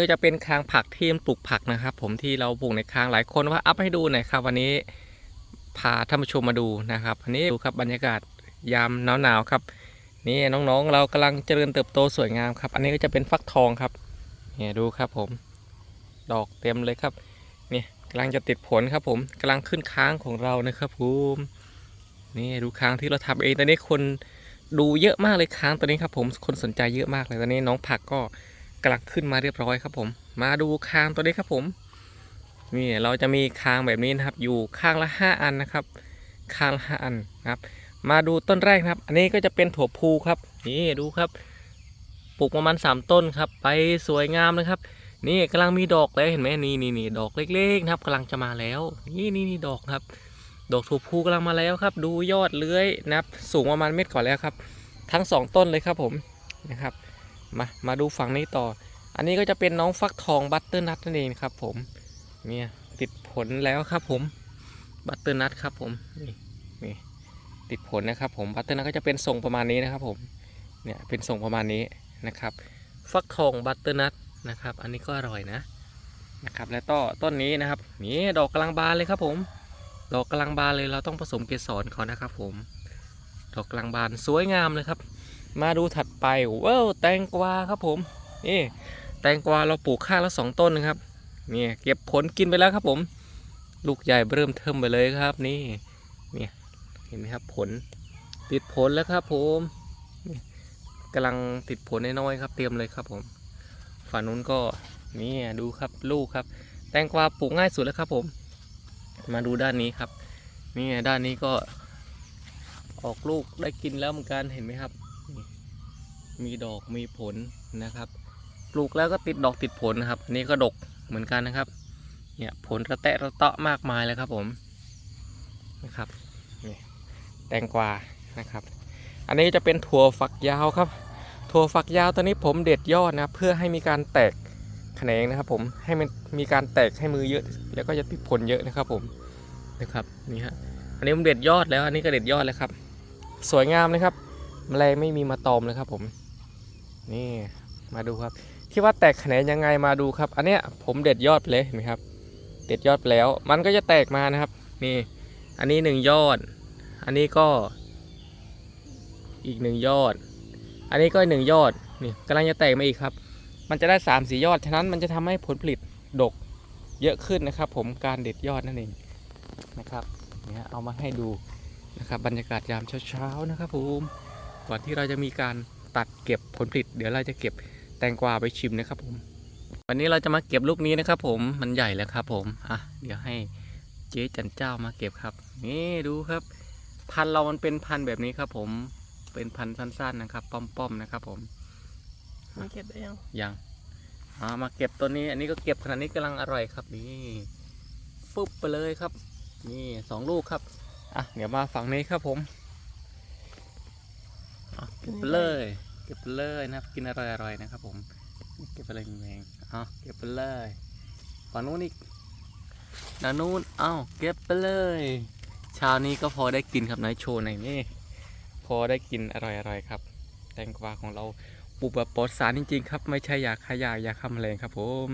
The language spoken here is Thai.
ก็จะเป็นคางผักที่ปลูกผักนะครับ ผมที่เราปลูกในคางหลายคนว่าอัพให้ดูหน่อยครับ วันนี้พาท่านผู้ชมมาดูนะครับอันนี้ดูครับบรรยากาศยามหนาวๆครับ นี่น้องๆ เรากำลังเจริญเติบโตสวยงามครับ อันนี้ก็จะเป็นฟักทองครับเนี่ยดูครับผม ดอกเต็มเลยครับนี่กำลังจะติดผลครับ ผมกำลังขึ้นค้างของเรานะครับผมนี่ดูค้างที่เราทำเองตอนนี้คนดูเยอะมากเลยค้างตัวนี้ครับ ผมคนสนใจเยอะมากเลยตอนนี้น้องผักก็ กลังขึ้นมาเรียบร้อยครับผม มาดูคางตัวนี้ครับผมนี่เราจะมีคางแบบนี้นะครับ อยู่ข้างละห้าอันนะครับ ข้างละห้าอันนะครับ มาดูต้นแรกนะครับ อันนี้ก็จะเป็นถั่วพูครับ นี่ดูครับปลูกประมาณ3ต้นครับ ไปสวยงามนะครับ นี่กำลังมีดอกแล้วเห็นไหมนี่นี่นี่ดอกเล็กๆนะครับกำลังจะมาแล้ว นี่นี่นี่ดอกครับ ดอกถั่วพูกำลังมาแล้วครับ ดูยอดเลื้อยนะครับ สูงประมาณเม็ดก่อนแล้วครับ ทั้งสองต้นเลยครับผมนะครับ มามาดูฝั่งนี้ต่อ อันนี้ก็จะเป็นน้องฟักทองบัตเตอร์นัทนั่นเองครับ ผมเนี่ยติดผลแล้วครับผมบัตเตอร์นัทครับผมนี่นี่ติดผลนะครับผมบัตเตอร์นัทก็จะเป็นทรงประมาณนี้นะครับผมเนี่ยเป็นทรงประมาณนี้นะครับ ฟักทองบัตเตอร์นัทนะครับ อันนี้ก็อร่อยนะนะครับ แล้วก็ต้นนี้นะครับนี่ดอกกำลังบานเลยครับผม ดอกกำลังบานเลยเราต้องผสมเกสรเขานะครับ ผม ดอกกำลังบานสวยงามเลยครับ มาดูถัดไปว้าวแตงกวาครับผมนี่แตงกวาเราปลูกข้างละสองต้นนะครับนี่เก็บผลกินไปแล้วครับผม ลูกใหญ่เริ่มเทิมไปเลยครับ นี่นี่เห็นไหมครับผลติดผลแล้วครับผมกำลังติดผลน้อยๆครับ เตรียมเลยครับผมฝั่งนู้นก็นี่ดูครับลูกครับ แตงกวาปลูกง่ายสุดแล้วครับผม มาดูด้านนี้ครับนี่ด้านนี้ก็ออกลูกได้กินแล้วเหมือนกันเห็นไหมครับ มีดอกมีผลนะครับ ปลูกแล้วก็ติดดอกติดผลนะครับอันนี้ก็ดกเหมือนกันนะครับ เนี่ยผลระแตะระเตาะมากมายเลยครับผมนะครับนี่แตงกวานะครับ อันนี้จะเป็นถั่วฝักยาวครับ ถั่วฝักยาวตัวนี้ผมเด็ดยอดนะเพื่อให้มีการแตกแขนงนะครับผมให้มันมีการแตกให้มือเยอะ แล้วก็จะติดผลเยอะนะครับผมนะครับนี่ฮะอันนี้ผมเด็ดยอดแล้วอันนี้ก็เด็ดยอดแล้วครับ สวยงามเลยครับแมลงไม่มีมาตอมเลยครับผม นี่มาดูครับ ที่ว่าแตกแขนงยังไงมาดูครับ อันเนี้ยผมเด็ดยอดไปเลยเห็นไหมครับ เด็ดยอดไปแล้ว มันก็จะแตกมานะครับ นี่ อันนี้หนึ่งยอด อันนี้ก็ อีกหนึ่งยอด อันนี้ก็หนึ่งยอด นี่กำลังจะแตกมาอีกครับ มันจะได้3ามสี่ยอด ฉะนั้นมันจะทำให้ผลผลิตดกเยอะขึ้นนะครับ ผมการเด็ดยอดนั่นเองนะครับ เนี่ยเอามาให้ดูนะครับบรรยากาศยามเช้าๆนะครับผมก่อนที่เราจะมีการ ตัดเก็บผลผลิต เดี๋ยวเราจะเก็บแตงกวาไปชิมนะครับผม วันนี้เราจะมาเก็บลูกนี้นะครับผมมันใหญ่แล้วครับผมอะเดี๋ยวให้เจ๊จันเจ้ามาเก็บครับ นี่ดูครับ พันธุ์เรามันเป็นพันธุ์แบบนี้ครับผมเป็นพันธุ์สั้นๆนะครับ ป้อมๆนะครับผมไม่เก็บได้ยังยังอ่ามาเก็บตัวนี้ อันนี้ก็เก็บขนาดนี้กำลังอร่อยครับนี่ปุ๊บไปเลยครับ นี่สองลูกครับอะเดี๋ยวมาฝั่งนี้ครับผม อะเก็บไปเลย เก็บไปเลยนะครับ กินอร่อยๆนะครับ ผม เก็บไปเลยแมงๆอะเก็บไปเลยฝั่งนู้นอีกด้านนู้นเอ้าเก็บไปเลยเช้านี้ก็พอได้กินครับนายโชว์ในอยนี่ พอได้กินอร่อยๆครับ แตงกวาของเราปลูกแบบปลอดสารจริงๆครับ ไม่ใช่ยาฆ่าหญ้ายาฆ่าแมลงครับผม